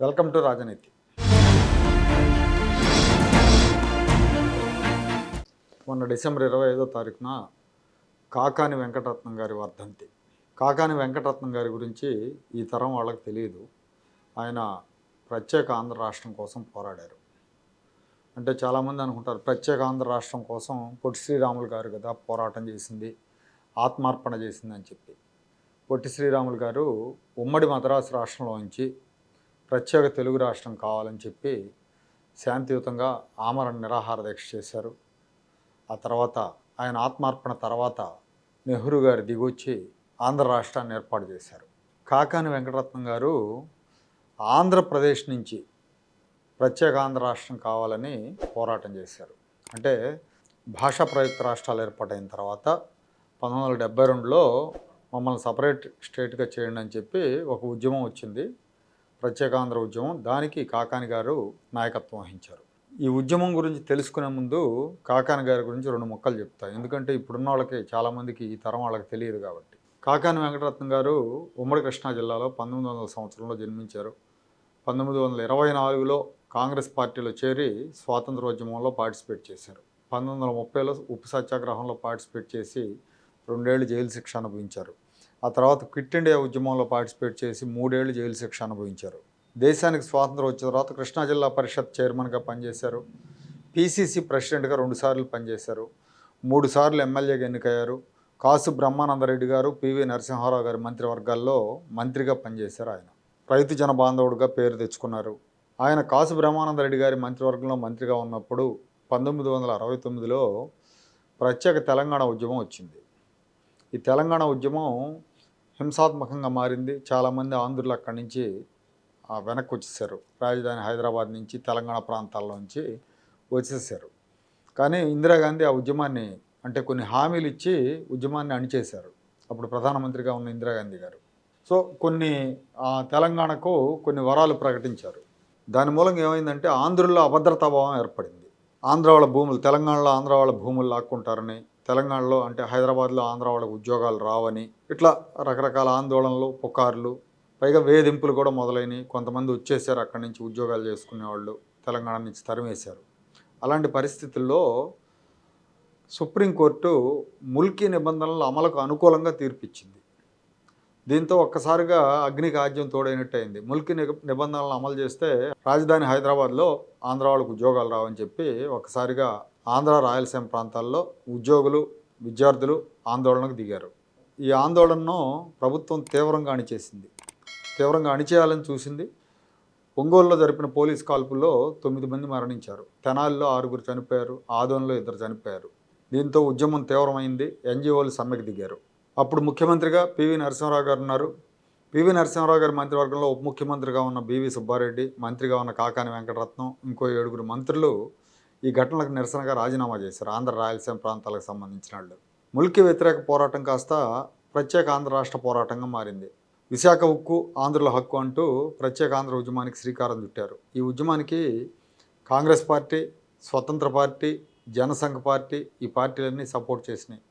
Welcome to రాజనీతి. మొన్న December ఇరవై ఐదో తారీఖున కాకాని వెంకటరత్నం గారి వర్ధంతి. కాకాని వెంకటరత్నం గారి గురించి ఈ తరం వాళ్ళకి తెలియదు. ఆయన ప్రత్యేక ఆంధ్ర రాష్ట్రం కోసం పోరాడారు. అంటే చాలామంది అనుకుంటారు ప్రత్యేక ఆంధ్ర రాష్ట్రం కోసం పొట్టి శ్రీరాములు గారు కదా పోరాటం చేసింది ఆత్మార్పణ చేసింది అని చెప్పి. పొట్టి శ్రీరాములు గారు ఉమ్మడి మద్రాసు రాష్ట్రంలోంచి ప్రత్యేక తెలుగు రాష్ట్రం కావాలని చెప్పి శాంతియుతంగా ఆమరణ నిరాహార దీక్ష చేశారు. ఆ తర్వాత ఆయన ఆత్మార్పణ తర్వాత నెహ్రూ గారు దిగొచ్చి ఆంధ్ర రాష్ట్రాన్ని ఏర్పాటు చేశారు. కాకాని వెంకటరత్నం గారు ఆంధ్రప్రదేశ్ నుంచి ప్రత్యేక ఆంధ్ర రాష్ట్రం కావాలని పోరాటం చేశారు. అంటే భాషా ప్రయుక్త రాష్ట్రాలు ఏర్పాటైన తర్వాత పంతొమ్మిది వందల డెబ్బై రెండులో మమ్మల్ని సపరేట్ స్టేట్గా చేయండి అని చెప్పి ఒక ఉద్యమం వచ్చింది. ప్రత్యేకాంధ్ర ఉద్యమం దానికి కాకాని గారు నాయకత్వం వహించారు. ఈ ఉద్యమం గురించి తెలుసుకునే ముందు కాకాని గారి గురించి రెండు ముక్కలు చెప్తా. ఎందుకంటే ఇప్పుడున్న వాళ్ళకి చాలామందికి ఈ తరం వాళ్ళకి తెలియదు కాబట్టి. కాకాని వెంకటరత్నం గారు ఉమ్మడి కృష్ణా జిల్లాలో పంతొమ్మిది వందల సంవత్సరంలో జన్మించారు. పంతొమ్మిది వందల ఇరవై నాలుగులో కాంగ్రెస్ పార్టీలో చేరి స్వాతంత్రోద్యమంలో పార్టిసిపేట్ చేశారు. పంతొమ్మిది వందల ముప్పైలో ఉప్పు సత్యాగ్రహంలో పార్టిసిపేట్ చేసి రెండేళ్ళు జైలు శిక్ష అనుభవించారు. ఆ తర్వాత క్విట్ ఇండియా ఉద్యమంలో పార్టిసిపేట్ చేసి మూడేళ్ళు జైలు శిక్ష అనుభవించారు. దేశానికి స్వాతంత్రం వచ్చిన తర్వాత కృష్ణా జిల్లా పరిషత్ చైర్మన్గా పనిచేశారు. పీసీసీ ప్రెసిడెంట్గా రెండుసార్లు పనిచేశారు. మూడు సార్లు ఎమ్మెల్యేగా ఎన్నికయ్యారు. కాసు బ్రహ్మానందరెడ్డి గారు పివి నరసింహారావు గారి మంత్రివర్గాల్లో మంత్రిగా పనిచేశారు ఆయన. రైతు జన బాంధవుడుగా పేరు తెచ్చుకున్నారు. ఆయన కాసు బ్రహ్మానందరెడ్డి గారి మంత్రివర్గంలో మంత్రిగా ఉన్నప్పుడు పంతొమ్మిది వందల అరవై తొమ్మిదిలో ప్రత్యేక తెలంగాణ ఉద్యమం వచ్చింది. ఈ తెలంగాణ ఉద్యమం హింసాత్మకంగా మారింది. చాలామంది ఆంధ్రులు అక్కడి నుంచి వెనక్కి వచ్చేసారు. రాజధాని హైదరాబాద్ నుంచి తెలంగాణ ప్రాంతాల్లోంచి నుంచి వచ్చేసారు. కానీ ఇందిరాగాంధీ ఆ ఉద్యమాన్ని అంటే కొన్ని హామీలు ఇచ్చి ఉద్యమాన్ని అణిచేశారు. అప్పుడు ప్రధానమంత్రిగా ఉన్న ఇందిరాగాంధీ గారు. సో కొన్ని ఆ, తెలంగాణకు కొన్ని వరాలు ప్రకటించారు. దాని మూలంగా ఏమైందంటే ఆంధ్రుల్లో అభద్రతాభావం ఏర్పడింది. ఆంధ్ర వాళ్ళ భూములు తెలంగాణలో ఆంధ్ర వాళ్ళ భూములు లాక్కుంటారని తెలంగాణలో అంటే హైదరాబాద్లో ఆంధ్ర వాళ్ళకు ఉద్యోగాలు రావని ఇట్లా రకరకాల ఆందోళనలు పుకార్లు పైగా వేధింపులు కూడా మొదలైనవి కొంతమంది వచ్చేసారు అక్కడి నుంచి ఉద్యోగాలు చేసుకునేవాళ్ళు తెలంగాణ నుంచి తరిమేశారు. అలాంటి పరిస్థితుల్లో సుప్రీంకోర్టు ముల్కీ నిబంధనలు అమలుకు అనుకూలంగా తీర్పిచ్చింది. దీంతో ఒక్కసారిగా అగ్నికి ఆజ్యం తోడైనట్టు అయింది ముల్కీ నిబంధనలు నిబంధనలను అమలు చేస్తే రాజధాని హైదరాబాద్లో ఆంధ్ర వాళ్ళకు ఉద్యోగాలు రావని చెప్పి ఒక్కసారిగా ఆంధ్ర రాయలసీమ ప్రాంతాల్లో ఉద్యోగులు విద్యార్థులు ఆందోళనకు దిగారు. ఈ ఆందోళనను ప్రభుత్వం తీవ్రంగా అణిచేసింది. తీవ్రంగా అణిచేయాలని చూసింది. ఒంగోలులో జరిపిన పోలీస్ కాల్పుల్లో తొమ్మిది మంది మరణించారు. తెనాలిలో ఆరుగురు చనిపోయారు. ఆదోన్లో ఇద్దరు చనిపోయారు. దీంతో ఉద్యమం తీవ్రమైంది. ఎన్జిఓలు సమ్మెకు దిగారు. అప్పుడు ముఖ్యమంత్రిగా పివి నరసింహరావు గారు ఉన్నారు. పివి నరసింహరావు గారి మంత్రివర్గంలో ఉప ముఖ్యమంత్రిగా ఉన్న బివి సుబ్బారెడ్డి మంత్రిగా ఉన్న కాకాని వెంకటరత్నం ఇంకో ఏడుగురు మంత్రులు ఈ ఘటనలకు నిరసనగా రాజీనామా చేశారు. ఆంధ్ర రాయలసీమ ప్రాంతాలకు సంబంధించిన వాళ్ళు. ముల్కి వ్యతిరేక పోరాటం కాస్త ప్రత్యేక ఆంధ్ర రాష్ట్ర పోరాటంగా మారింది. విశాఖ ఉక్కు ఆంధ్రుల హక్కు అంటూ ప్రత్యేక ఆంధ్ర ఉద్యమానికి శ్రీకారం చుట్టారు. ఈ ఉద్యమానికి Congress party Swatantra party Jana Sangh party ఈ పార్టీలన్నీ సపోర్ట్ చేసినాయి.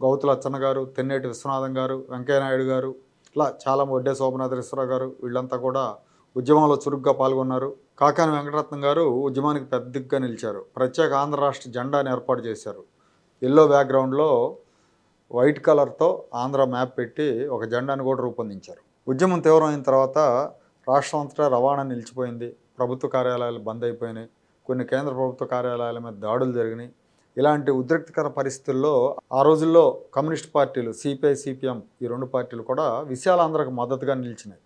గౌతుల అచ్చన్న గారు తెన్నేటి విశ్వనాథం గారు వెంకయ్యనాయుడు గారు ఇట్లా చాలా వడ్డే శోభనాథేశ్వరరావు గారు వీళ్ళంతా కూడా ఉద్యమంలో చురుగ్గా పాల్గొన్నారు. కాకాని వెంకటరత్నం గారు ఉద్యమానికి పెద్దగా నిలిచారు. ప్రత్యేక ఆంధ్ర రాష్ట్ర జెండాను ఏర్పాటు చేశారు. ఎల్లో బ్యాక్గ్రౌండ్లో వైట్ కలర్తో ఆంధ్ర మ్యాప్ పెట్టి ఒక జెండాను కూడా రూపొందించారు. ఉద్యమం తీవ్రమైన తర్వాత రాష్ట్రం అంతటా రవాణా నిలిచిపోయింది. ప్రభుత్వ కార్యాలయాలు బంద్ అయిపోయినాయి. కొన్ని కేంద్ర ప్రభుత్వ కార్యాలయాల మీద దాడులు జరిగినాయి. ఇలాంటి ఉద్రిక్తకర పరిస్థితుల్లో ఆ రోజుల్లో కమ్యూనిస్ట్ పార్టీలు సిపిఐ సిపిఎం ఈ రెండు పార్టీలు కూడా విశాలాంధ్రకు మద్దతుగా నిలిచినాయి.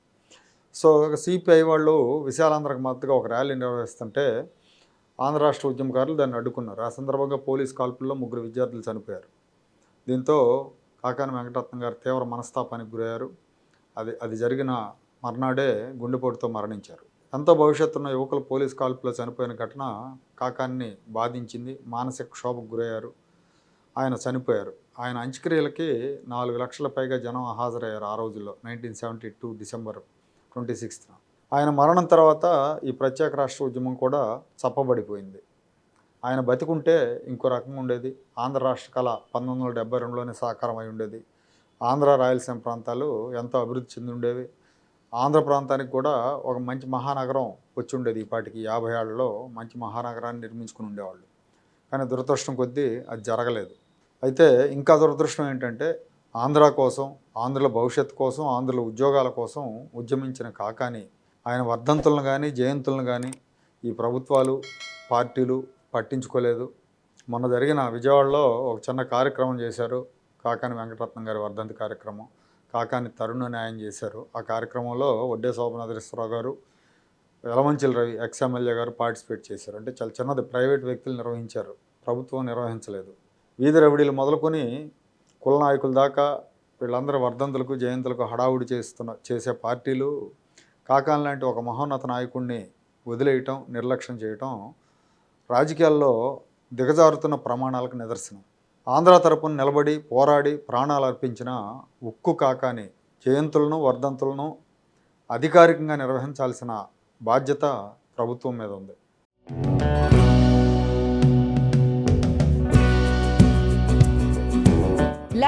సో సిపిఐ వాళ్ళు విశాలాంధ్రకు మద్దతుగా ఒక ర్యాలీ నిర్వహిస్తుంటే ఆంధ్ర రాష్ట్ర ఉద్యమకారులు దాన్ని అడ్డుకున్నారు. ఆ సందర్భంగా పోలీస్ కాల్పుల్లో ముగ్గురు విద్యార్థులు చనిపోయారు. దీంతో కాకాని వెంకటరత్నం గారు తీవ్ర మనస్తాపానికి గురయ్యారు. అది అది జరిగిన మర్నాడే గుండెపోటుతో మరణించారు. ఎంతో భవిష్యత్తున్న యువకులు పోలీస్ కాల్పులో చనిపోయిన ఘటన కాకాన్ని బాధించింది మానసిక క్షోభకు గురయ్యారు. ఆయన చనిపోయారు. ఆయన అంత్యక్రియలకి నాలుగు లక్షల పైగా జనం హాజరయ్యారు ఆ రోజుల్లో nineteen seventy two December. Twenty సిక్స్త్న ఆయన మరణం తర్వాత ఈ ప్రత్యేక రాష్ట్ర ఉద్యమం కూడా చప్పబడిపోయింది. ఆయన బతికుంటే ఇంకో రకంగా ఉండేది. ఆంధ్ర రాష్ట్ర కళ పంతొమ్మిది వందల డెబ్బై రెండులోనే సాకారం అయి ఉండేది. ఆంధ్ర రాయలసీమ ప్రాంతాలు ఎంతో అభివృద్ధి చెంది ఉండేవి. ఆంధ్ర ప్రాంతానికి కూడా ఒక మంచి మహానగరం వచ్చి ఉండేది ఈ పాటికి యాభై ఏళ్ళలో మంచి మహానగరాన్ని నిర్మించుకుని ఉండేవాళ్ళు. కానీ దురదృష్టం కొద్దీ అది జరగలేదు. అయితే ఇంకా దురదృష్టం ఏంటంటే ఆంధ్ర కోసం ఆంధ్రుల భవిష్యత్తు కోసం ఆంధ్రుల ఉద్యోగాల కోసం ఉద్యమించిన కాకాని ఆయన వర్ధంతులను కానీ జయంతులను కానీ ఈ ప్రభుత్వాలు పార్టీలు పట్టించుకోలేదు. మొన్న జరిగిన విజయవాడలో ఒక చిన్న కార్యక్రమం చేశారు కాకాని వెంకటరత్నం గారి వర్ధంతి కార్యక్రమం. కాకాని తరుణ న్యాయం చేశారు. ఆ కార్యక్రమంలో వడ్డే శోభనాథరేశ్వరరావు గారు యలమంచిల రవి ఎక్స్ ఎమ్మెల్యే గారు పార్టిసిపేట్ చేశారు. అంటే చాలా చిన్నది ప్రైవేట్ వ్యక్తులు నిర్వహించారు. ప్రభుత్వం నిర్వహించలేదు. వీధి రవిడీలు మొదలుకొని కుల నాయకుల దాకా వీళ్ళందరూ వర్ధంతులకు జయంతులకు హడావుడి చేస్తున్న చేసే పార్టీలు కాకాన్ లాంటి ఒక మహోన్నత నాయకుడిని వదిలేయటం నిర్లక్ష్యం చేయటం రాజకీయాల్లో దిగజారుతున్న ప్రమాణాలకు నిదర్శనం. ఆంధ్ర తరపున నిలబడి పోరాడి ప్రాణాలు అర్పించిన ఉక్కు కాకాని జయంతులను వర్ధంతులను అధికారికంగా నిర్వహించాల్సిన బాధ్యత ప్రభుత్వం మీద ఉంది.